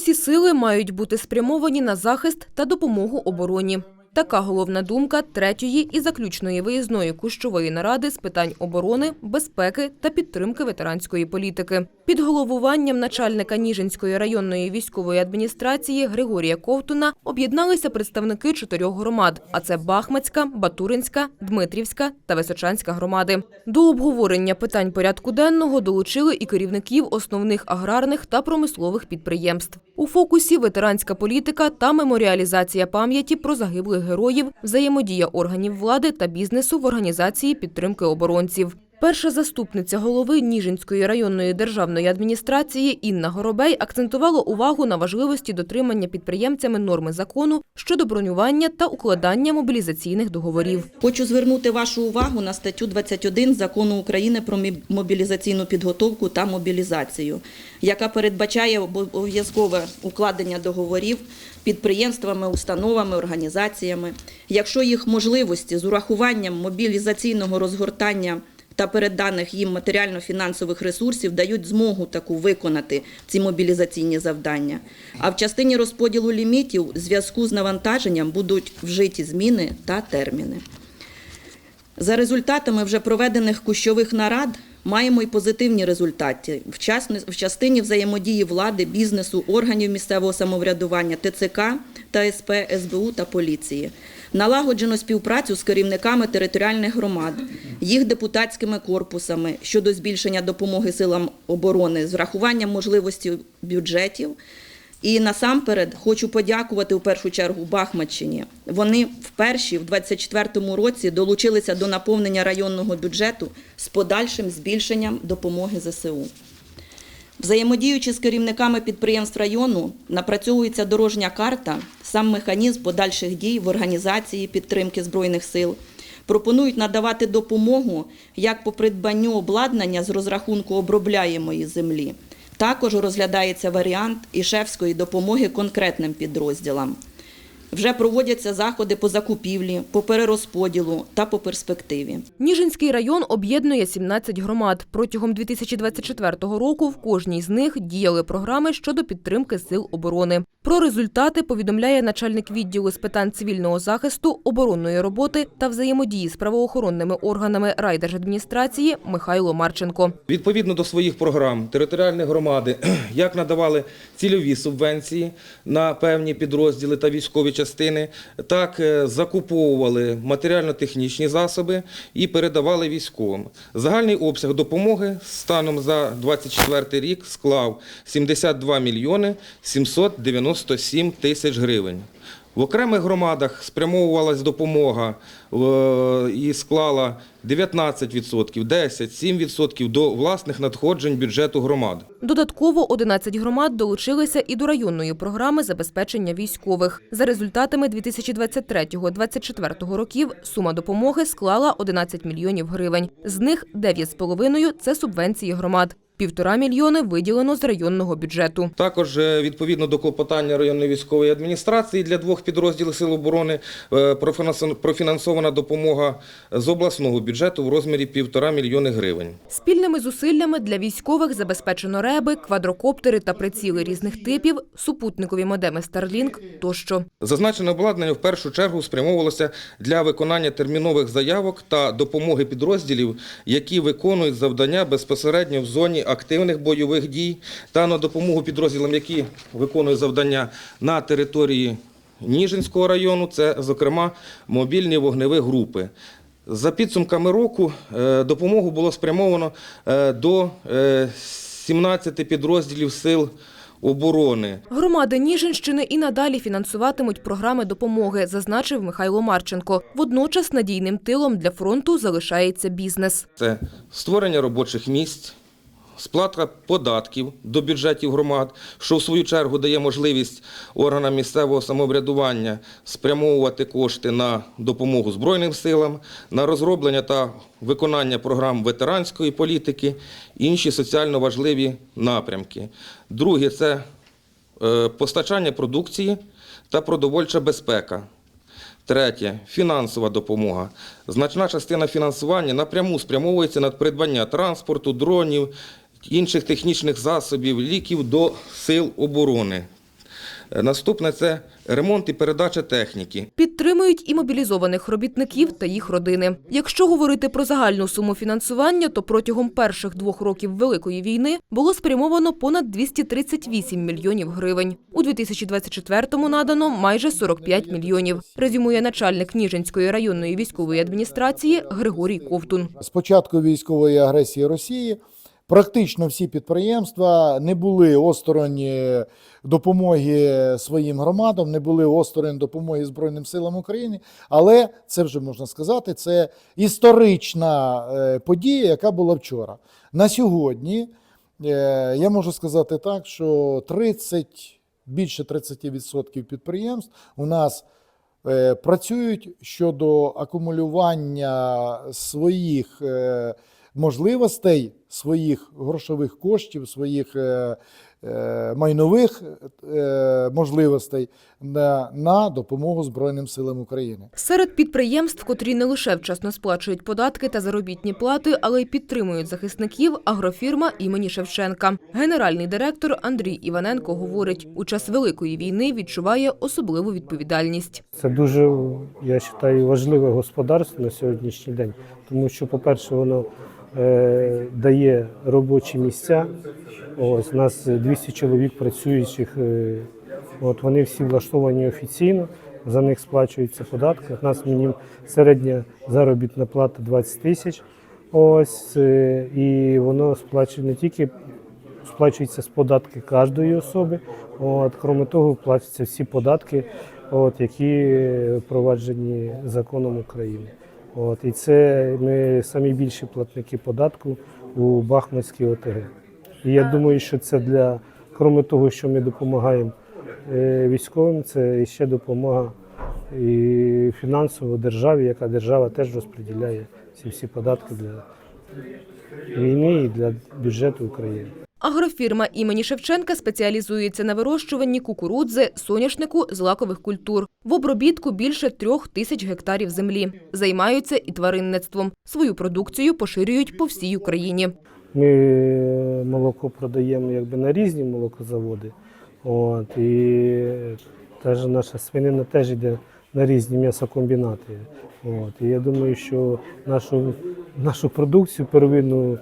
Усі сили мають бути спрямовані на захист та допомогу обороні. Така головна думка третьої і заключної виїзної кущової наради з питань оборони, безпеки та підтримки ветеранської політики. Під головуванням начальника Ніжинської районної військової адміністрації Григорія Ковтуна об'єдналися представники чотирьох громад: а це Бахмацька, Батуринська, Дмитрівська та Височанська громади. До обговорення питань порядку денного долучили і керівників основних аграрних та промислових підприємств. У фокусі ветеранська політика та меморіалізація пам'яті про загиблих героїв, взаємодія органів влади та бізнесу в організації підтримки оборонців. Перша заступниця голови Ніжинської районної державної адміністрації Інна Горобей акцентувала увагу на важливості дотримання підприємцями норми закону щодо бронювання та укладання мобілізаційних договорів. Хочу звернути вашу увагу на статтю 21 Закону України про мобілізаційну підготовку та мобілізацію, яка передбачає обов'язкове укладення договорів підприємствами, установами, організаціями, якщо їх можливості з урахуванням мобілізаційного розгортання та переданих їм матеріально-фінансових ресурсів дають змогу таку виконати ці мобілізаційні завдання. А в частині розподілу лімітів в зв'язку з навантаженням будуть вжиті зміни та терміни. За результатами вже проведених кущових нарад маємо й позитивні результати в частині взаємодії влади, бізнесу, органів місцевого самоврядування, ТЦК та СП, СБУ та поліції. Налагоджено співпрацю з керівниками територіальних громад, їх депутатськими корпусами щодо збільшення допомоги силам оборони з врахуванням можливості бюджетів. І насамперед хочу подякувати у першу чергу Бахмаччині. Вони вперше в 24-му році долучилися до наповнення районного бюджету з подальшим збільшенням допомоги ЗСУ. Взаємодіючи з керівниками підприємств району, напрацьовується дорожня карта, сам механізм подальших дій в організації підтримки Збройних сил. Пропонують надавати допомогу як по придбанню обладнання з розрахунку обробляємої землі. Також розглядається варіант ішевської допомоги конкретним підрозділам. Вже проводяться заходи по закупівлі, по перерозподілу та по перспективі. Ніжинський район об'єднує 17 громад. Протягом 2024 року в кожній з них діяли програми щодо підтримки сил оборони. Про результати повідомляє начальник відділу з питань цивільного захисту, оборонної роботи та взаємодії з правоохоронними органами райдержадміністрації Михайло Марченко. Відповідно до своїх програм територіальні громади як надавали цільові субвенції на певні підрозділи та військові частини, так е, закуповували матеріально-технічні засоби і передавали військовим. Загальний обсяг допомоги станом за 24 рік склав 72 мільйони 797 тисяч гривень. В окремих громадах спрямовувалась допомога і склала 19%, 10%, 7% до власних надходжень бюджету громад. Додатково 11 громад долучилися і до районної програми забезпечення військових. За результатами 2023-2024 років сума допомоги склала 11 мільйонів гривень. З них 9,5 – це субвенції громад. Півтора мільйони виділено з районного бюджету. Також е, відповідно до клопотання районної військової адміністрації для двох підрозділів Сил оборони е, профінансована допомога з обласного бюджету в розмірі півтора мільйони гривень. Спільними зусиллями для військових забезпечено реби, квадрокоптери та приціли різних типів, супутникові модеми Starlink тощо. Зазначене обладнання в першу чергу спрямовувалося для виконання термінових заявок та допомоги підрозділів, які виконують завдання безпосередньо в зоні активних бойових дій, та на допомогу підрозділам, які виконують завдання на території Ніжинського району, це, зокрема, мобільні вогневі групи. За підсумками року е, допомогу було спрямовано е, до е, 17 підрозділів сил оборони. Громади Ніжинщини і надалі фінансуватимуть програми допомоги, зазначив Михайло Марченко. Водночас надійним тилом для фронту залишається бізнес. Це створення робочих місць, сплата податків до бюджетів громад, що в свою чергу дає можливість органам місцевого самоврядування спрямовувати кошти на допомогу Збройним силам, на розроблення та виконання програм ветеранської політики, інші соціально важливі напрямки. Друге це е, постачання продукції та продовольча безпека. Третє фінансова допомога. Значна частина фінансування напряму спрямовується на придбання транспорту, дронів, інших технічних засобів, ліків до сил оборони. Е, Наступне це ремонт і передача техніки. Підтримують і мобілізованих робітників та їх родини. Якщо говорити про загальну суму фінансування, то протягом перших двох років Великої війни було спрямовано понад 238 мільйонів гривень. У 2024-му надано майже 45 мільйонів, резюмує начальник Ніжинської районної військової адміністрації Григорій Ковтун. З початку військової агресії Росії практично всі підприємства не були осторонь е, допомоги своїм громадам, не були осторонь допомоги Збройним силам України. Але це вже можна сказати, це історична е, подія, яка була вчора. На сьогодні е, я можу сказати так, що 30, більше 30% підприємств у нас працюють щодо акумулювання своїх можливостей, своїх грошових коштів, своїх е, е, майнових е, можливостей на, на допомогу Збройним силам України. Серед підприємств, котрі не лише вчасно сплачують податки та заробітні плати, але й підтримують захисників, агрофірма імені Шевченка. Генеральний директор Андрій Іваненко говорить, у час великої війни відчуває особливу відповідальність. Це дуже, я вважаю, важливе господарство на сьогоднішній день, тому що, по-перше, воно е, дає робочі місця. Ось у нас 200 чоловік працюючих. Е, от вони всі влаштовані офіційно, за них сплачуються податки. У нас мінімум середня заробітна плата 20 тисяч. Ось е, і воно сплачує не тільки сплачуються з податки кожної особи. От, крім того, платяться всі податки, от, які впроваджені законом України. От, і це ми самі більші платники податку у Бахмутській ОТГ. І я думаю, що це для, крім того, що ми допомагаємо е, військовим, це ще допомога і фінансово державі, яка держава теж розподіляє ці всі податки для війни і для бюджету України. Агрофірма імені Шевченка спеціалізується на вирощуванні кукурудзи, соняшнику, злакових культур. В обробітку більше трьох тисяч гектарів землі. Займаються і тваринництвом. Свою продукцію поширюють по всій Україні. Ми молоко продаємо якби на різні молокозаводи. От, і теж наша свинина теж йде на різні м'ясокомбінати. От, і я думаю, що нашу, нашу продукцію первинну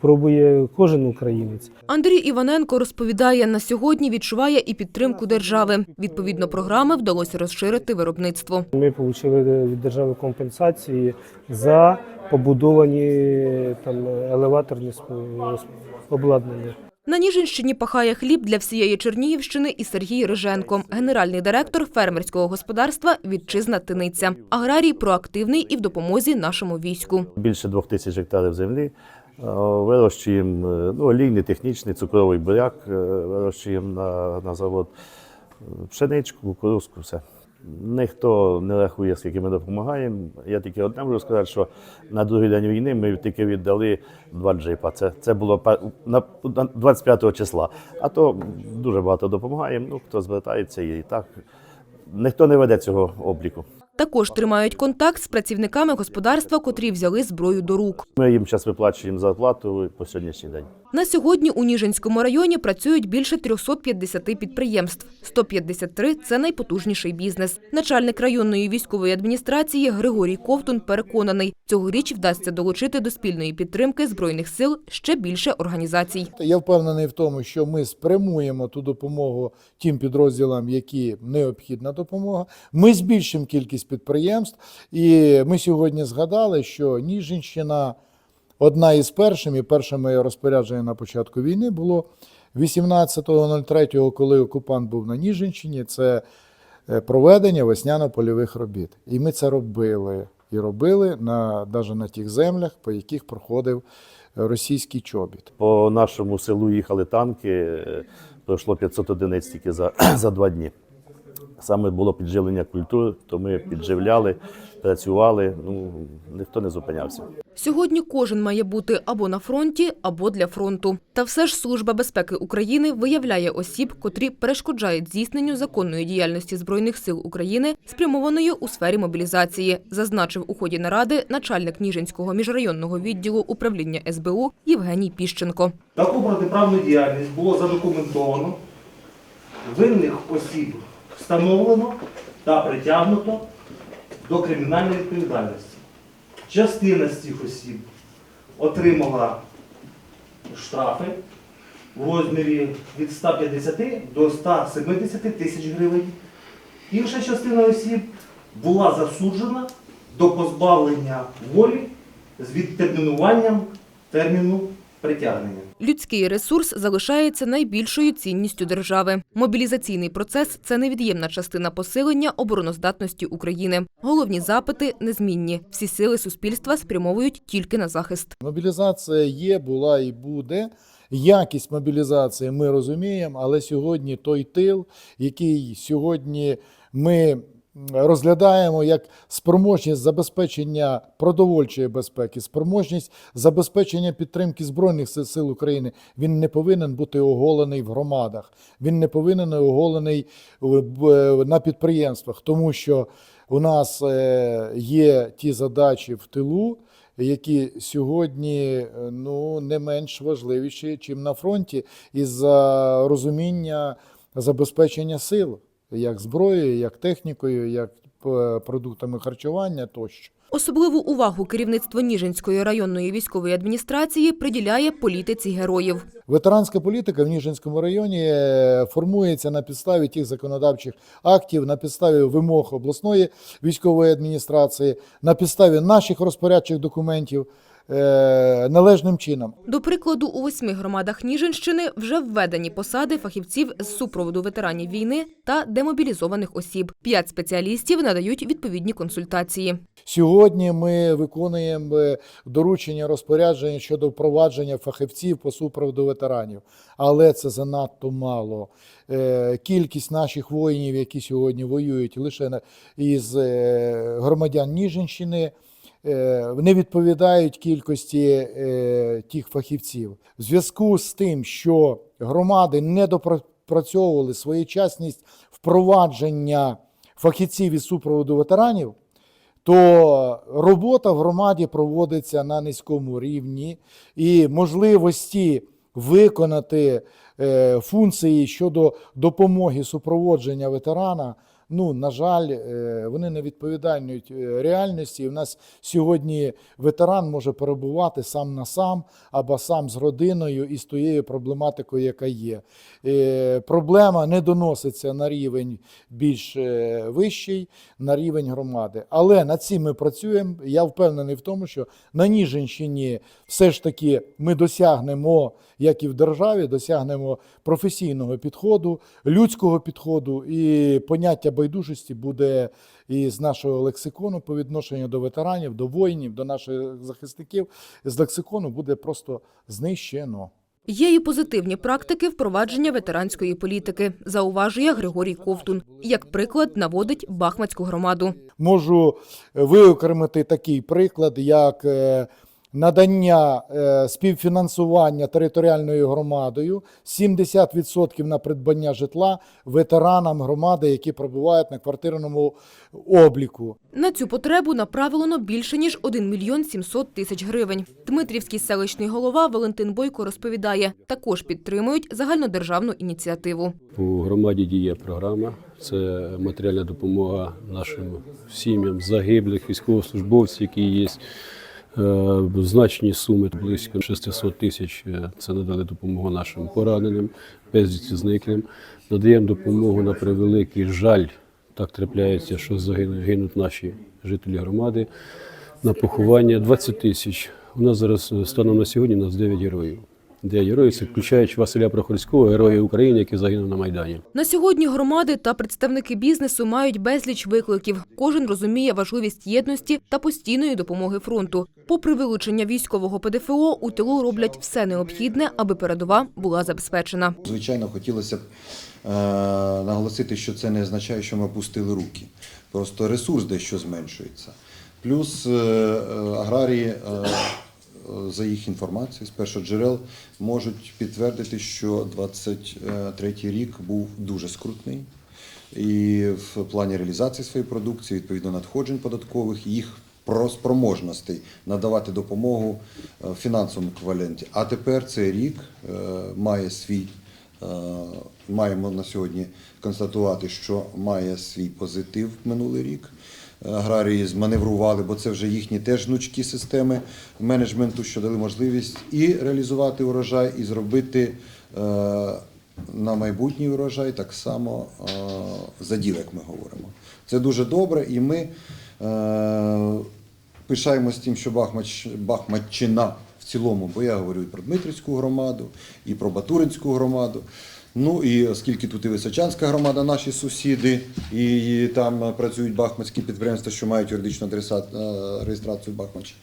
пробує кожен українець. Андрій Іваненко розповідає, на сьогодні відчуває і підтримку держави. Відповідно програми вдалося розширити виробництво. Ми отримали від держави компенсації за побудовані там елеваторні обладнання. На Ніжинщині пахає хліб для всієї Чернігівщини і Сергій Риженко, генеральний директор фермерського господарства «Вітчизна Тиниця». Аграрій проактивний і в допомозі нашому війську. більше двох тисяч гектарів землі. Е, Вирощуємо е, ну, олійний, технічний, цукровий буряк, е, вирощуємо на, на завод пшеничку, кукурузку, все. Ніхто не рахує, скільки ми допомагаємо. Я тільки одне можу сказати, що на другий день війни ми тільки віддали два джипа. Це, це було на 25 числа. А то дуже багато допомагаємо. Ну, хто звертається і так. Ніхто не веде цього обліку. Також тримають контакт з працівниками господарства, котрі взяли зброю до рук. Ми їм зараз виплачуємо зарплату по сьогоднішній день. На сьогодні у Ніжинському районі працюють більше 350 підприємств. 153 – це найпотужніший бізнес. Начальник районної військової адміністрації Григорій Ковтун переконаний, цьогоріч вдасться долучити до спільної підтримки Збройних сил ще більше організацій. Я впевнений в тому, що ми спрямуємо ту допомогу тим підрозділам, які необхідна допомога. Ми збільшимо кількість підприємств, і ми сьогодні згадали, що Ніжинщина одна із перших, і перше моє розпорядження на початку війни було 18.03, коли окупант був на Ніжинщині. Це е, проведення весняно-польових робіт. І ми це робили. І робили на, навіть на тих землях, по яких проходив е, російський чобіт. По нашому селу їхали танки, е, пройшло 500 одиниць тільки за, за два дні. Саме було підживлення культур, то ми підживляли, працювали, ну, ніхто не зупинявся. Сьогодні кожен має бути або на фронті, або для фронту. Та все ж Служба безпеки України виявляє осіб, котрі перешкоджають здійсненню законної діяльності Збройних сил України, спрямованої у сфері мобілізації, зазначив у ході наради начальник Ніжинського міжрайонного відділу управління СБУ Євгеній Піщенко. Таку протиправну діяльність було задокументовано винних осіб встановлено та притягнуто до кримінальної відповідальності. Частина з цих осіб отримала штрафи в розмірі від 150 до 170 тисяч гривень. Інша частина осіб була засуджена до позбавлення волі з відтермінуванням терміну притягнення. Людський ресурс залишається найбільшою цінністю держави. Мобілізаційний процес це невід'ємна частина посилення обороноздатності України. Головні запити незмінні. Всі сили суспільства спрямовують тільки на захист. Мобілізація є, була і буде. Якість мобілізації ми розуміємо, але сьогодні той тил, який сьогодні ми розглядаємо як спроможність забезпечення продовольчої безпеки, спроможність забезпечення підтримки Збройних Сил- України, він не повинен бути оголений в громадах, він не повинен оголений на підприємствах, тому що у нас е, є ті задачі в тилу, які сьогодні е, ну, не менш важливіші, чим на фронті, із-за розуміння забезпечення сил, як зброєю, як технікою, як е, продуктами харчування тощо. Особливу увагу керівництво Ніжинської районної військової адміністрації приділяє політиці героїв. Ветеранська політика в Ніжинському районі е, формується на підставі тих законодавчих актів, на підставі вимог обласної військової адміністрації, на підставі наших розпорядчих документів належним чином. До прикладу, у восьми громадах Ніжинщини вже введені посади фахівців з супроводу ветеранів війни та демобілізованих осіб. П'ять спеціалістів надають відповідні консультації. Сьогодні ми виконуємо е, доручення розпорядження щодо впровадження фахівців по супроводу ветеранів, але це занадто мало. Е, Кількість наших воїнів, які сьогодні воюють лише із е, громадян Ніжинщини, е, не відповідають кількості е, тих фахівців. В зв'язку з тим, що громади не допрацьовували своєчасність впровадження фахівців із супроводу ветеранів, то робота в громаді проводиться на низькому рівні, і можливості виконати е, функції щодо допомоги супроводження ветерана. Ну, на жаль, е, вони не відповідають е, реальності. І в нас сьогодні ветеран може перебувати сам на сам або сам з родиною і з тією проблематикою, яка є. Е, Проблема не доноситься на рівень більш вищий, на рівень громади. Але над цим ми працюємо. Я впевнений в тому, що на Ніжинщині все ж таки ми досягнемо, як і в державі, досягнемо професійного підходу, людського підходу, і поняття байдужості буде із нашого лексикону по відношенню до ветеранів, до воїнів, до наших захисників. З лексикону буде просто знищено. Є і позитивні практики впровадження ветеранської політики, зауважує Григорій Ковтун. Як приклад наводить Бахмацьку громаду. Можу виокремити такий приклад, як е, надання е, співфінансування територіальною громадою 70% на придбання житла ветеранам громади, які перебувають на квартирному обліку. На цю потребу направлено більше ніж 1 мільйон 700 тисяч гривень. Дмитрівський селищний голова Валентин Бойко розповідає, також підтримують загальнодержавну ініціативу. У громаді діє програма. Це матеріальна допомога нашим сім'ям загиблих військовослужбовців, які є. Е, Значні суми близько 600 тисяч. е, Це надали допомогу нашим пораненим, безвісті зниклим. Надаємо допомогу на превеликий жаль. Так трапляється, що загинуть наші жителі громади. На поховання 20 тисяч. У нас зараз е, станом на сьогодні у нас 9 героїв. 9 героїв, це включаючи Василя Прохорського, героя України, який загинув на Майдані. На сьогодні громади та представники бізнесу мають безліч викликів. Кожен розуміє важливість єдності та постійної допомоги фронту. Попри вилучення військового ПДФО, у тилу роблять все необхідне, аби передова була забезпечена. Звичайно, хотілося б е, наголосити, що це не означає, що ми опустили руки. Просто ресурс дещо зменшується. Плюс е, е, аграрії, за їх інформацією, з першоджерел, можуть підтвердити, що 23 рік був дуже скрутний. І в плані реалізації своєї продукції, відповідно надходжень податкових, їх про спроможностей надавати допомогу е, в фінансовому еквіваленті. А тепер цей рік е, має свій е, маємо на сьогодні констатувати, що має свій позитив минулий рік. Аграрії зманеврували, бо це вже їхні теж гнучкі системи менеджменту, що дали можливість і реалізувати урожай, і зробити е, на майбутній урожай так само е, заділ, як ми говоримо. Це дуже добре, і ми е, пишаємось тим, що Бахмач, Бахматчина в цілому, бо я говорю і про Дмитрівську громаду, і про Батуринську громаду. Ну і оскільки тут і Височанська громада, наші сусіди, і там працюють бахматські підприємства, що мають юридичну адреса- е, реєстрацію в Бахмачі,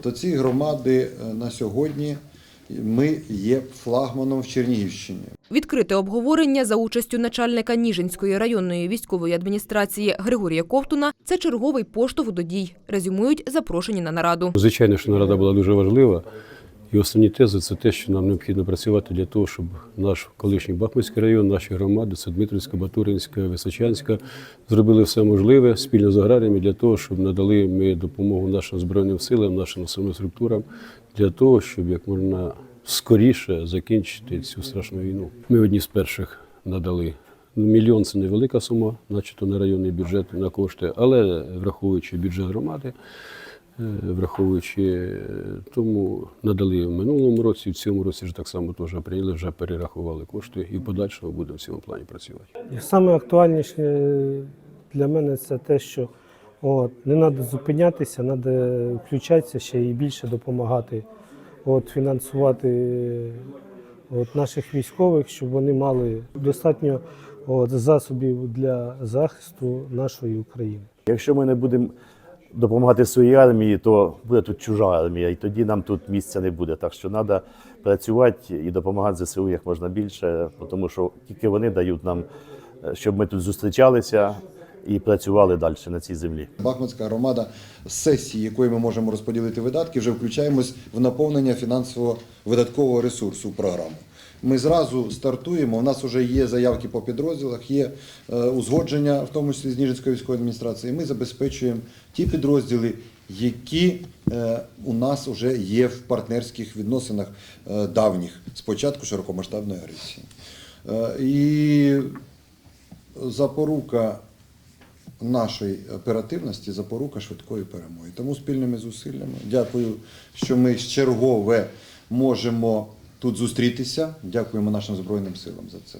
то ці громади е, на сьогодні ми є флагманом в Чернігівщині. Відкрите обговорення за участю начальника Ніжинської районної військової адміністрації Григорія Ковтуна – це черговий поштовх до дій, резюмують запрошені на нараду. Звичайно, що нарада була дуже важлива. І основні тези це те, що нам необхідно працювати для того, щоб наш колишній Бахмутський район, наші громади, це Дмитрівська, Батуринська, Височанська, зробили все можливе спільно з аграріями для того, щоб надали ми допомогу нашим збройним силам, нашим населеним структурам, для того, щоб як можна скоріше закінчити цю страшну війну. Ми одні з перших надали. Ну, Мільйон це невелика сума, начебто на районний бюджет на кошти, але враховуючи бюджет громади, враховуючи е, тому надали в минулому році, в цьому році ж так само теж прийняли, вже перерахували кошти і в подальшому будемо в цьому плані працювати. Саме актуальніше для мене це те, що от, не треба зупинятися, треба включатися ще і більше допомагати, от, фінансувати от, наших військових, щоб вони мали достатньо от, засобів для захисту нашої України. Якщо ми не будемо допомагати своїй армії, то буде тут чужа армія, і тоді нам тут місця не буде. Так що треба працювати і допомагати ЗСУ як можна більше, тому що тільки вони дають нам, е, щоб ми тут зустрічалися і працювали далі на цій землі. Бахмутська громада сесії, якої ми можемо розподілити видатки, вже включаємось в наповнення фінансово-видаткового ресурсу в програму. Ми зразу стартуємо. У нас вже є заявки по підрозділах, є е, узгодження, в тому числі з Ніжинської військової адміністрації. Ми забезпечуємо ті підрозділи, які е, у нас вже є в партнерських відносинах е, давніх з початку широкомасштабної агресії. І запорука нашої оперативності, запорука швидкої перемоги. Тому спільними зусиллями дякую, що ми з чергове можемо тут зустрітися. Дякуємо нашим Збройним силам за це.